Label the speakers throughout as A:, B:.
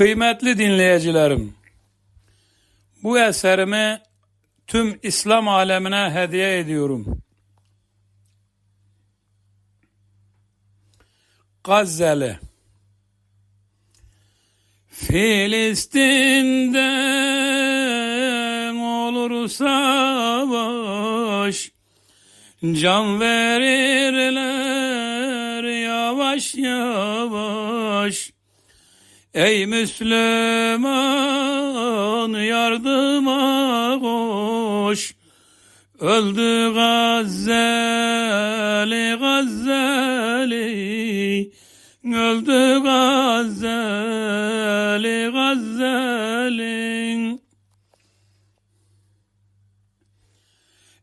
A: Kıymetli dinleyicilerim, bu eserimi tüm İslam alemine hediye ediyorum. Gazze'li Filistin'de olur savaş Can verirler yavaş yavaş Ey Müslüman yardıma koş. Öldü Gazze'li Gazze'li. Öldü Gazze'li Gazze'li.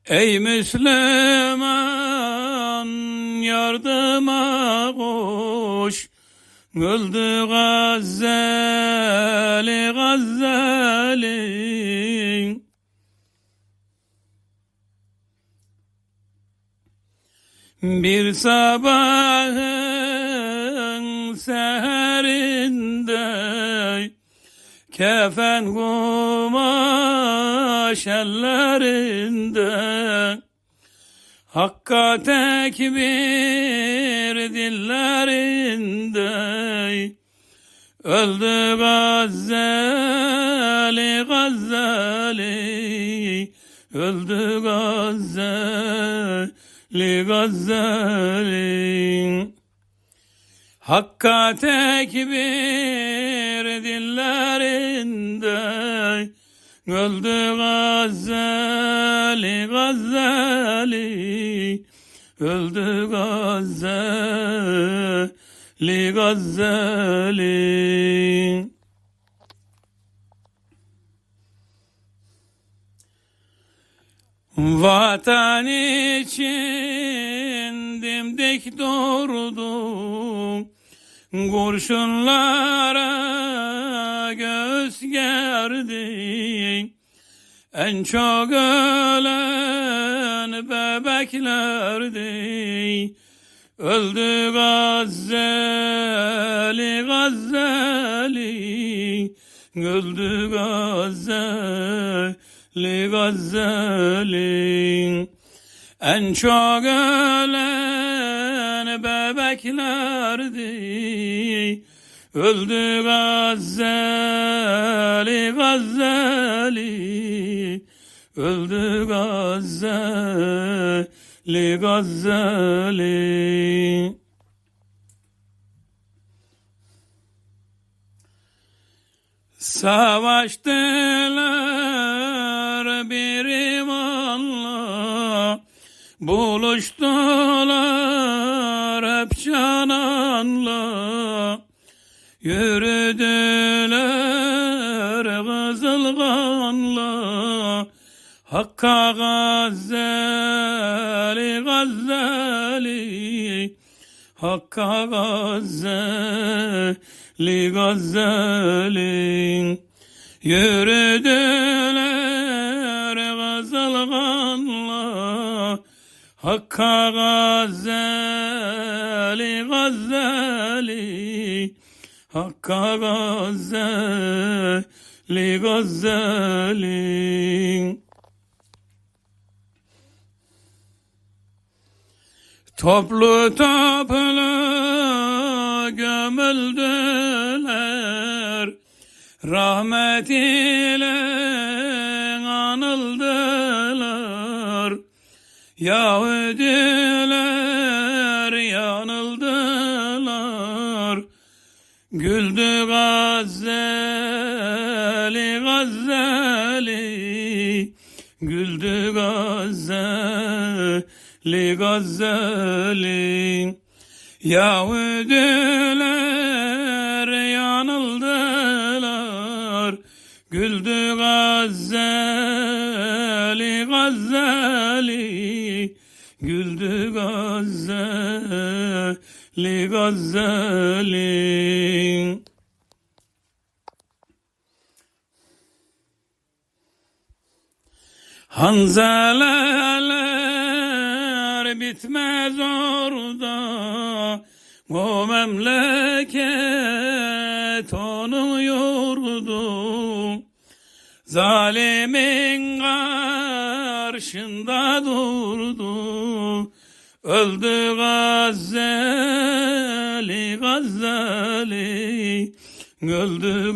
A: Ey Müslüman yardıma koş Öldü Gazze'li Gazze'li. Bir sabahın seherinde Kefen kumaş ellerinde Hakka tekbir dillerinde Öldü Gazze'li Gazze'li Öldü Gazze'li Gazze'li Hakka tekbir dillerinde Öldü Gazze'li Gazze'li Öldü Gazze'li Gazze'li Vatan için dimdik durdum Kurşunlara göz gerdi En çok ölen bebeklerdi. Öldü Gazze'li Gazze'li. Öldü Gazze'li Gazze'li. En çok ölen bebeklerdi. Öldü Gazze'li Gazze'li Öldü Gazze'li Gazze'li Savaştılar bir imanla Buluştular hep cananla. Yürüdüler kızılganla Hakka Gazze'li Gazze'li. Hakka Gazze'li Gazze'li. Yürüdüler kızılganla Hakka Gazze'li Gazze'li. Hakka Gazze'li Gazze'li Toplu toplu gömüldüler Rahmet ile anıldılar Yahudiler yanıldılar Güldü Gazze'li Güldü Gazze'li Gazze'li Yahudiler yanıldılar. Güldü Gazze'li Gazze'li Güldü Gazze'li Gazze'li Hanzeleler bitmez orada O memleket onun yurdu. Zalimin karşında durdu Öldü Gazali Gazali Öldü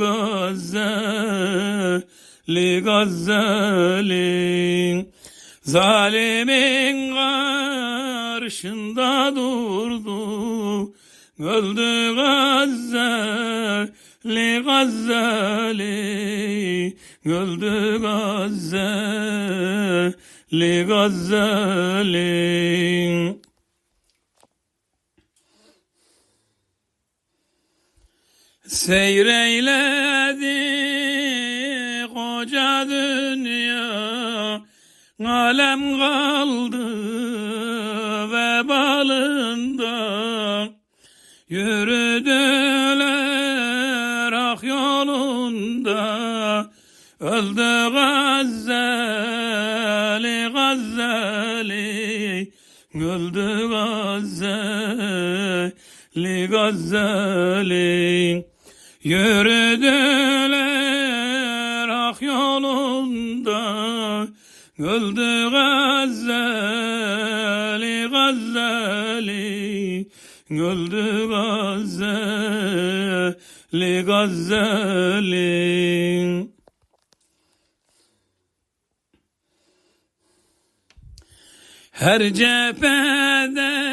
A: Gazali Gazali Zalimin karşında durdu. Öldü Gazali Gazali Öldü Gazali Gazali Seyreyledi koca dünya Alem kaldı vebalında. Yürüdüler ak yolunda Öldü Gazali Gazali Öldü Gazali Gazali Yürüdüler ak yolunda Öldü Gazali Gazali Öldü Gazali Gazali. Her cepheden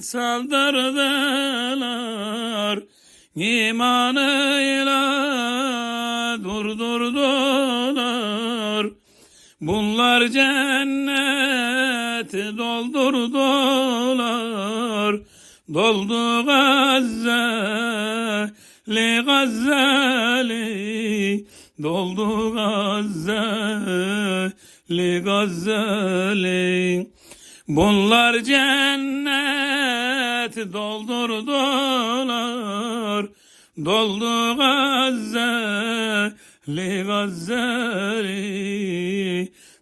A: saldırdılar İmanıyla durdurdular Bunlar cenneti doldurdular Doldu Gazali Gazali Doldu Gazali Gazali Bunlar cennet doldurdular Doldu Gazali Gazali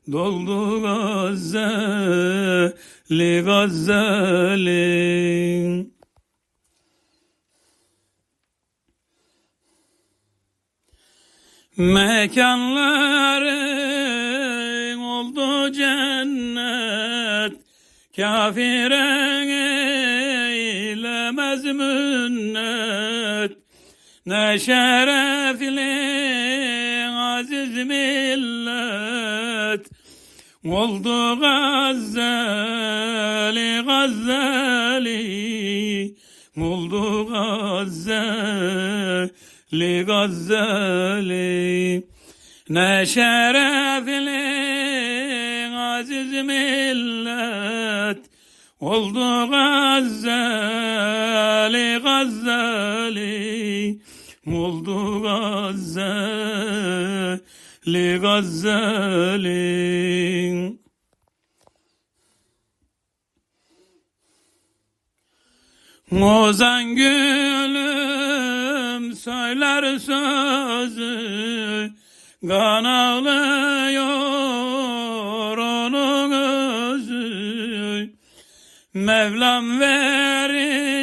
A: Doldu Gazali Gazali Mekanların oldu cennet Kafire eylemez münnet Ne şerefli aziz millet. Oldu Gazali Gazali Oldu Gazali Gazali Ne şerefli aziz millet. Oldu Gazali Gazali Oldu Gazali Gazali Ozan gülüm söyler sözü Kan ağlıyor onun özü. Mevlam verir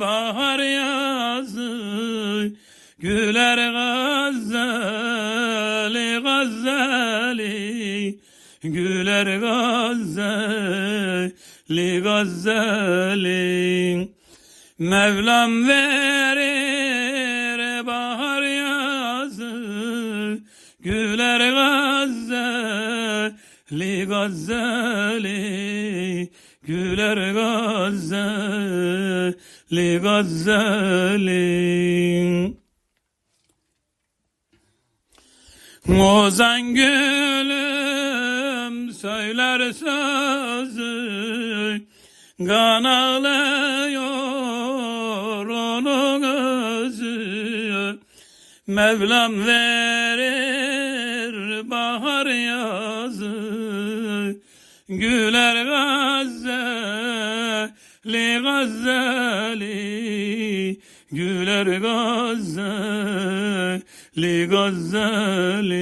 A: bahar yazı Güler Gazali Gazali Güler Gazali Gazali Mevlam verir bahar yazı. Güler Gazali Gazali Güler Gazali Gazali Ozan gülüm söyler sözü Kan ağlıyor onun özü. Mevlam verir bahar yazı Güler Gazali Gazali Güler Gazali